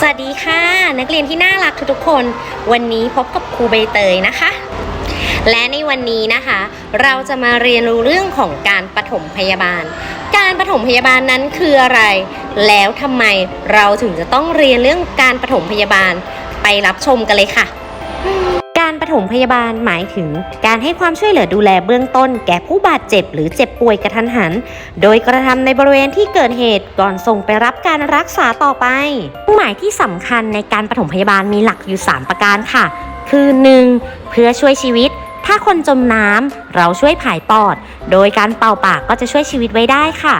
สวัสดีค่ะ นักเรียนที่น่ารักทุกๆคน วันนี้พบกับครูใบเตยนะคะ และในวันนี้นะคะ เราจะมาเรียนรู้เรื่องของการปฐมพยาบาล การปฐมพยาบาลนั้นคืออะไร แล้วทำไมเราถึงจะต้องเรียนเรื่องการปฐมพยาบาลไปรับชมกันเลยค่ะ การปฐมพยาบาลหมายถึง การให้ความช่วยเหลือดูแลเบื้องต้น แก่ผู้บาดเจ็บ หรือเจ็บป่วยกระทันหัน โดยกระทำในบริเวณที่เกิดเหตุก่อนส่งไปรับการรักษาต่อไปหมายที่สำคัญในการปฐมพยาบาลมีหลักอยู่ 3 ประการค่ะ คือ 1. เพื่อช่วยชีวิตถ้าคนจมน้ำเราช่วยผายปอด โดยการเป่าปากก็จะช่วยชีวิตไว้ได้ค่ะ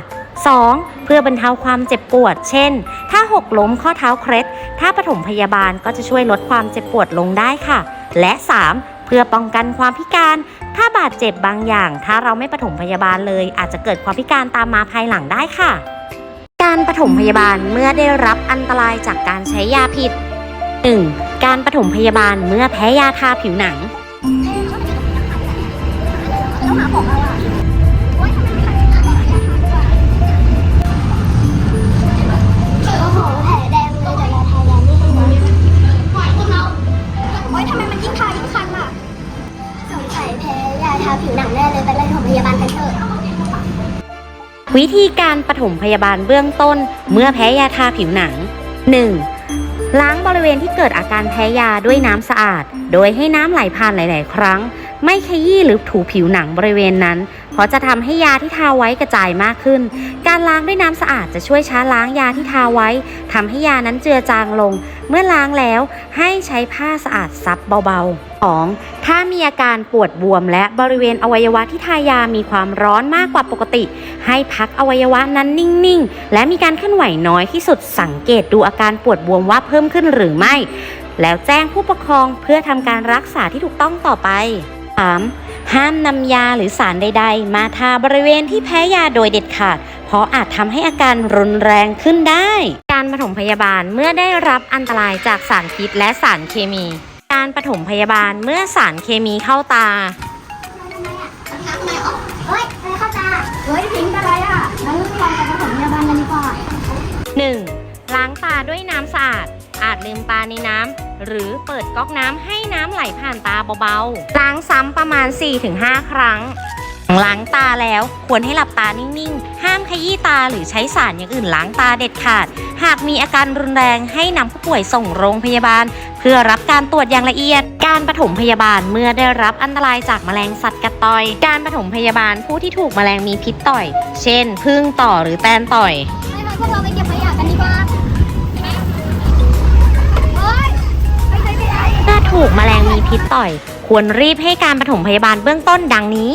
2. เพื่อบรรเทาความเจ็บปวด เช่น ถ้าหกล้มข้อเท้าเคล็ด ถ้าปฐมพยาบาลก็จะช่วยลดความเจ็บปวดลงได้ค่ะ และ 3. เพื่อป้องกันความพิการ ถ้าบาดเจ็บบางอย่าง ถ้าเราไม่ปฐมพยาบาลเลย อาจจะเกิดความพิการตามมาภายหลังได้ค่ะ การปฐมพยาบาลเมื่อได้รับอันตรายจากการใช้ยาผิด 1. การปฐมพยาบาลเมื่อแพ้ยาทาผิวหนัง วิธีการปฐมพยาบาลเบื้องต้นเมื่อแพ้ยาทาผิวหนัง 1. ล้างบริเวณที่เกิดอาการแพ้ยาด้วยน้ำสะอาด โดยให้น้ำไหลผ่านหลาย ๆ ครั้ง ไม่ขยี้หรือถูผิวหนังบริเวณนั้น เพราะจะทำให้ยาที่ทาไว้กระจายมากขึ้น การล้างด้วยน้ำสะอาดจะช่วยช้าล้างยาที่ทาไว้ทำให้ยานั้นเจือจางลง เมื่อล้างแล้วให้ใช้ผ้าสะอาดซับเบาๆ 2. ถ้ามีอาการปวดบวมและบริเวณอวัยวะที่ทายามีความร้อนมากกว่าปกติ ให้พักอวัยวะนั้นนิ่งๆ และมีการเคลื่อนไหวน้อยที่สุดสังเกตดูอาการปวดบวมว่าเพิ่มขึ้นหรือไม่ แล้วแจ้งผู้ปกครองเพื่อทำการรักษาที่ถูกต้องต่อไป 3. ห้ามนำยาหรือสารใด ๆ มาทาบริเวณที่แพ้ยาโดยเด็ดขาด เพราะอาจทำให้อาการรุนแรงขึ้นได้ การปฐมพยาบาลเมื่อได้รับอันตรายจากสารพิษและสารเคมี การปฐมพยาบาลเมื่อสารเคมีเข้าตาทำไมอะเฮ้ยอะไรเข้าตาเฮ้ยพิงเป็นไรอะงั้นลองไปปฐมพยาบาลกันดีกว่า 1. ล้างตาด้วยน้ำสะอา ดลืมตาในน้ำหรือเปิดก๊อกน้ำให้น้ำไหลผ่านตาเบาๆ ล้างซ้ำประมาณ 4-5 ครั้ง ล้างตาแล้วควรให้หลับตานิ่งๆ ห้ามขยี้ตาหรือใช้สารอย่างอื่นล้างตาเด็ดขาด หากมีอาการรุนแรงให้นำผู้ป่วยส่งโรงพยาบาล เพื่อรับการตรวจอย่างละเอียด การปฐมพยาบาลเมื่อได้รับอันตรายจากแมลงสัตว์กัดต่อย การปฐมพยาบาลผู้ที่ถูกแมลงมีพิษต่อย เช่น พึ่งต่อหรือแตนต่อยไม่งั้นพวกเราไปเก็บขยะกันดีกว่า กแมลงมีพิษต่อย ควรรีบให้การปฐมพยาบาลเบื้องต้นดังนี้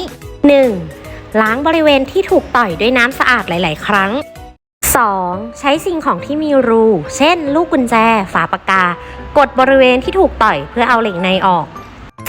1. ล้างบริเวณที่ถูกต่อยด้วยน้ำสะอาดหลาย ๆ ครั้ง 2. ใช้สิ่งของที่มีรู เช่น ลูกกุญแจ ฝาปากกา กดบริเวณที่ถูกต่อยเพื่อเอาเหล็กในออก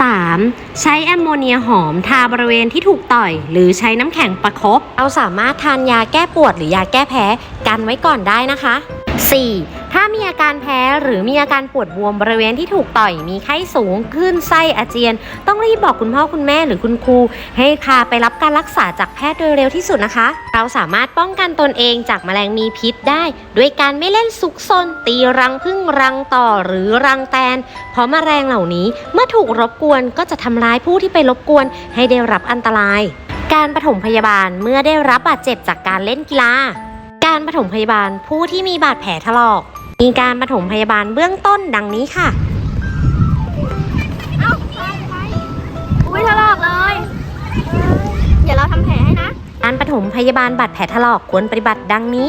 3. ใช้แอมโมเนียหอมทาบริเวณที่ถูกต่อย หรือใช้น้ำแข็งประคบเราสามารถทานยาแก้ปวดหรือยาแก้แพ้กันไว้ก่อนได้นะคะ 4. ถ้ามีอาการแพ้หรือมีอาการปวดบวมบริเวณที่ถูกต่อยมีไข้สูงขึ้นไส้อาเจียน ต้องรีบบอกคุณพ่อคุณแม่หรือคุณครู ให้พาไปรับการรักษาจากแพทย์โดยเร็วที่สุดนะคะ เราสามารถป้องกันตนเองจากแมลงมีพิษได้ ด้วยการไม่เล่นซุกซน ตีรังพึ่งรังต่อหรือรังแตน เพราะแมลงเหล่านี้เมื่อถูกรบกวนก็จะทำร้ายผู้ที่ไปรบกวนให้ได้รับอันตราย การปฐมพยาบาลเมื่อได้รับบาดเจ็บจากการเล่นกีฬา ปฐมพยาบาลผู้ที่มีบาดแผลถลอก มีการปฐมพยาบาลเบื้องต้นดังนี้ค่ะ เอ้าไปไปอุ้ยถลอกเลย เดี๋ยวเราทำแผลให้นะ การปฐมพยาบาลบาดแผลถลอกควรปฏิบัติดังนี้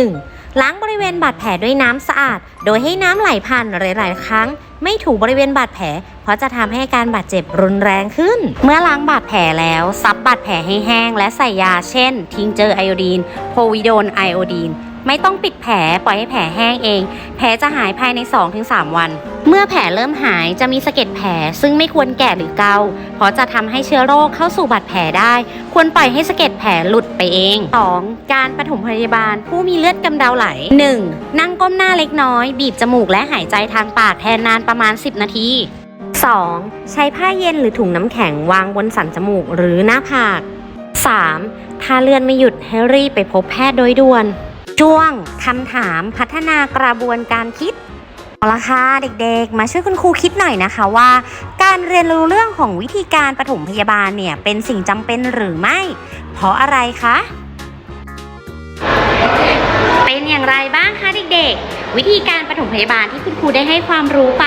1. ล้างบริเวณบาดแผลด้วยน้ำสะอาด โดยให้น้ำไหลผ่านหลายๆครั้ง ไม่ถูบริเวณบาดแผล เพราะจะทำให้การบาดเจ็บรุนแรงขึ้น เมื่อล้างบาดแผลแล้วซับบาดแผลให้แห้ง และใส่ยาเช่น ทิงเจอร์ไอโอดีนโพวิโดนไอโอดีนไม่ต้องปิดแผลปล่อยให้แผลแห้งเอง แผลจะหายภายใน 2-3 วัน เมื่อแผลเริ่มหายจะมีสะเก็ดแผลซึ่งไม่ควรแกะหรือเกา เพราะจะทำให้เชื้อโรคเข้าสู่บาดแผลได้ ควรปล่อยให้สะเก็ดแผลหลุดไปเอง 2. การปฐมพยาบาล ผู้มีเลือดกำเดาไหล 1. นั่งก้มหน้าเล็กน้อย บีบจมูกและหายใจทางปากแทนนานประมาณ 10 นาที 2. ใช้ผ้าเย็นหรือถุงน้ำแข็งวางบนสันจมูกหรือหน้าผาก 3. ถ้าเลือดไม่หยุดให้รีบไปพบแพทย์โดยด่วน ช่วงคำถามพัฒนากระบวนการคิดเอาละค่ะเด็กๆ มาช่วยคุณครูคิดหน่อยนะคะว่า การเรียนรู้เรื่องของวิธีการปฐมพยาบาลเนี่ยเป็นสิ่งจำเป็นหรือไม่ เพราะอะไรคะ เป็นอย่างไรบ้างคะเด็กๆ วิธีการปฐมพยาบาลที่คุณครูได้ให้ความรู้ไป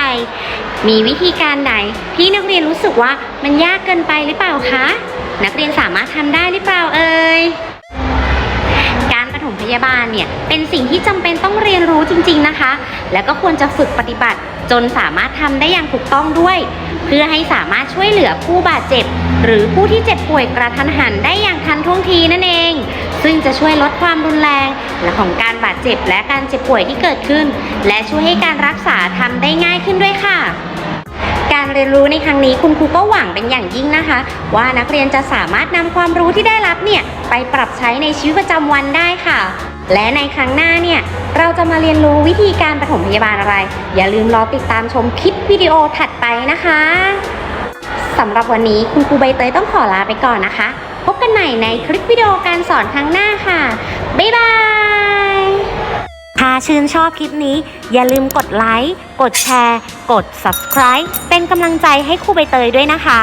มีวิธีการไหนที่นักเรียนรู้สึกว่ามันยากเกินไปหรือเปล่าคะ นักเรียนสามารถทำได้หรือเปล่าเอ่ยการปฐมพยาบาลเนี่ยเป็นสิ่งที่จำเป็นต้องเรียนรู้จริง ๆนะคะ แล้วก็ควรจะฝึกปฏิบัติจนสามารถทำได้อย่างถูกต้องด้วย เพื่อให้สามารถช่วยเหลือผู้บาดเจ็บ หรือผู้ที่เจ็บป่วยกระทันหันได้อย่างทันท่วงทีนั่นเอง ซึ่งจะช่วยลดความรุนแรงและของการบาดเจ็บและการเจ็บป่วยที่เกิดขึ้น และช่วยให้การรักษาทำได้ง่ายขึ้นด้วยค่ะการเรียนรู้ในครั้งนี้คุณครูก็หวังเป็นอย่างยิ่งนะคะ ว่านักเรียนจะสามารถนำความรู้ที่ได้รับเนี่ยไปปรับใช้ในชีวิตประจำวันได้ค่ะ และในครั้งหน้าเนี่ยเราจะมาเรียนรู้วิธีการปฐมพยาบาลอะไร อย่าลืมรอติดตามชมคลิปวิดีโอถัดไปนะคะสำหรับวันนี้คุณครูใบเตยต้องขอลาไปก่อนนะคะ พบกันใหม่ในคลิปวิดีโอการสอนครั้งหน้าค่ะ บ๊ายบาย ถ้าชื่นชอบคลิปนี้ อย่าลืมกดไลค์ กดแชร์ กด subscribe เป็นกำลังใจให้ครูใบเตยด้วยนะคะ